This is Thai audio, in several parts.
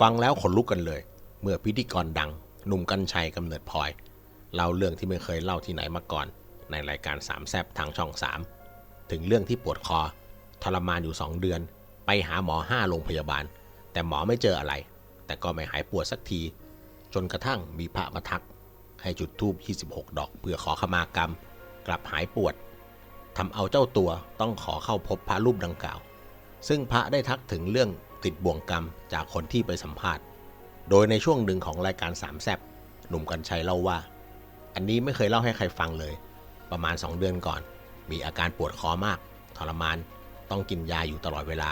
ฟังแล้วขนลุกกันเลย เมื่อพิธีกรดังหนุ่มกัญชัยกำเนิดพลอยเล่าเรื่องที่ไม่เคยเล่าที่ไหนมาก่อน ในรายการสามแซบทางช่อง3ถึงเรื่องที่ปวดคอ ทรมานอยู่ 2 เดือน ไปหาหมอ5โรงพยาบาล แต่หมอไม่เจออะไร แต่ก็ไม่หายปวดสักที จนกระทั่งมีพระมาทัก ให้จุดธูป26 ดอกเพื่อขอขมากรรม กลับหายปวดทำเอาเจ้าตัวต้องขอเข้าพบพระรูปดังกล่าว ซึ่งพระได้ทักถึงเรื่อง ติดบ่วงกรรมจากคนที่ไปสัมภาษณ์ โดยในช่วงหนึ่งของรายการสามแซบหนุ่มกัญชัยเล่าว่า อันนี้ไม่เคยเล่าให้ใครฟังเลย ประมาณ 2 เดือนก่อน มีอาการปวดคอมาก ทรมาน ต้องกินยาอยู่ตลอดเวลา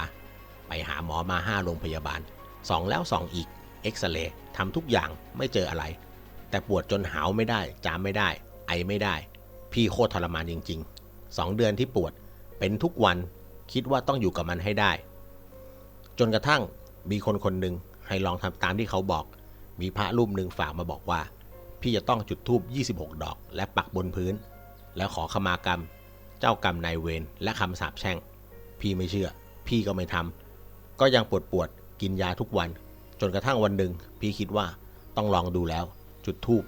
ไปหาหมอมา5โรงพยาบาล2แล้ว2อีก เอ็กซเรย์ทำทุกอย่างไม่เจออะไร แต่ปวดจนหาวไม่ได้ จามไม่ได้ ไอไม่ได้ พี่โคตรทรมานจริงๆ2เดือนที่ปวด เป็นทุกวัน คิดว่าต้องอยู่กับมันให้ได้ จนกระทั่งมีคนคนหนึ่งให้ลองทำตามที่เขาบอก มีพระรูปหนึ่งฝากมาบอกว่า พี่จะต้องจุดธูป 26 ดอก และปักบนพื้น แล้วขอขมากรรม เจ้ากรรมนายเวรและคำสาปแช่ง พี่ไม่เชื่อ พี่ก็ไม่ทำก็ยังปวดปวดกินยาทุกวัน จนกระทั่งวันหนึ่ง พี่คิดว่าต้องลองดูแล้ว จุดธูป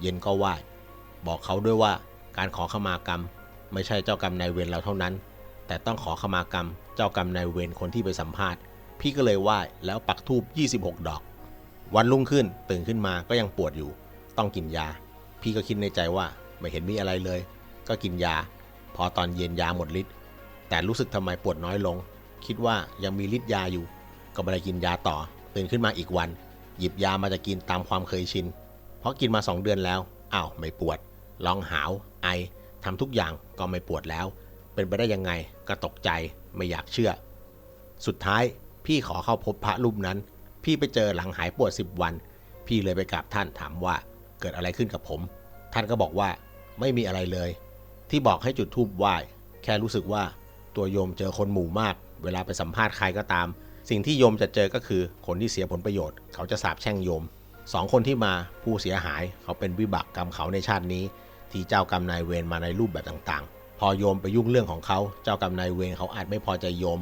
เย็นก็ไหว้บอกเขาด้วยว่าการขอขมากรรม ไม่ใช่เจ้ากรรมนายเวรเราเท่านั้น แต่ต้องขอขมากรรม เจ้ากรรมนายเวรคนที่ไปสัมภาษณ์ พี่ก็เลยไหว้แล้วปักธูป26 ดอก วันรุ่งขึ้นตื่นขึ้นมาก็ยังปวดอยู่ ต้องกินยา พี่ก็คิดในใจว่าไม่เห็นมีอะไรเลย ก็กินยา พอตอนเย็นยาหมดฤทธิ์แต่รู้สึกทำไมปวดน้อยลง คิดว่ายังมีฤทธิ์ยาอยู่ ก็ไม่ได้กินยาต่อ ตื่นขึ้นมาอีกวัน หยิบยามาจะกินตามความเคยชิน เพราะกินมา2เดือนแล้วอ้าวไม่ปวด ลองหาว ไอทำทุกอย่างก็ไม่ปวดแล้ว เป็นไปได้ยังไงก็ตกใจไม่อยากเชื่อ สุดท้าย พี่ขอเข้าพบพระรูปนั้น พี่ไปเจอหลังหายปวด10วัน พี่เลยไปกราบท่านถามว่าเกิดอะไรขึ้นกับผม ท่านก็บอกว่าไม่มีอะไรเลย ที่บอกให้จุดธูปไหว้แค่รู้สึกว่าตัวโยมเจอคนหมู่มาก เวลาไปสัมภาษณ์ใครก็ตาม สิ่งที่โยมจะเจอก็คือคนที่เสียผลประโยชน์ เขาจะสาบแช่งโยมสองคนที่มาผู้เสียหายเขาเป็นวิบากกรรมเขาในชาตินี้ ที่เจ้ากรรมนายเวรมาในรูปแบบต่างๆ พอโยมไปยุ่งเรื่องของเขา เจ้ากรรมนายเวรเขาอาจไม่พอใจโยม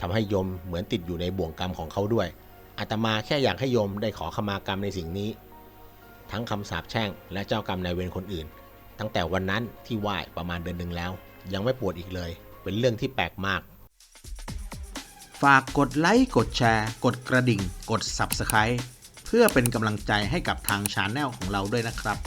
ทำให้โยมเหมือนติดอยู่ในบ่วงกรรมของเขาด้วยอาตมาแค่อยากให้โยมได้ขอขมากรรมในสิ่งนี้ ทั้งคำสาปแช่งและเจ้ากรรมนายเวรคนอื่น ตั้งแต่วันนั้นที่ไหว้ประมาณเดือนหนึ่งแล้ว ยังไม่ปวดอีกเลย เป็นเรื่องที่แปลกมาก ฝากกดไลค์กดแชร์ กดกระดิ่ง กด Subscribe เพื่อเป็นกำลังใจให้กับทางชาแนลของเราด้วยนะครับ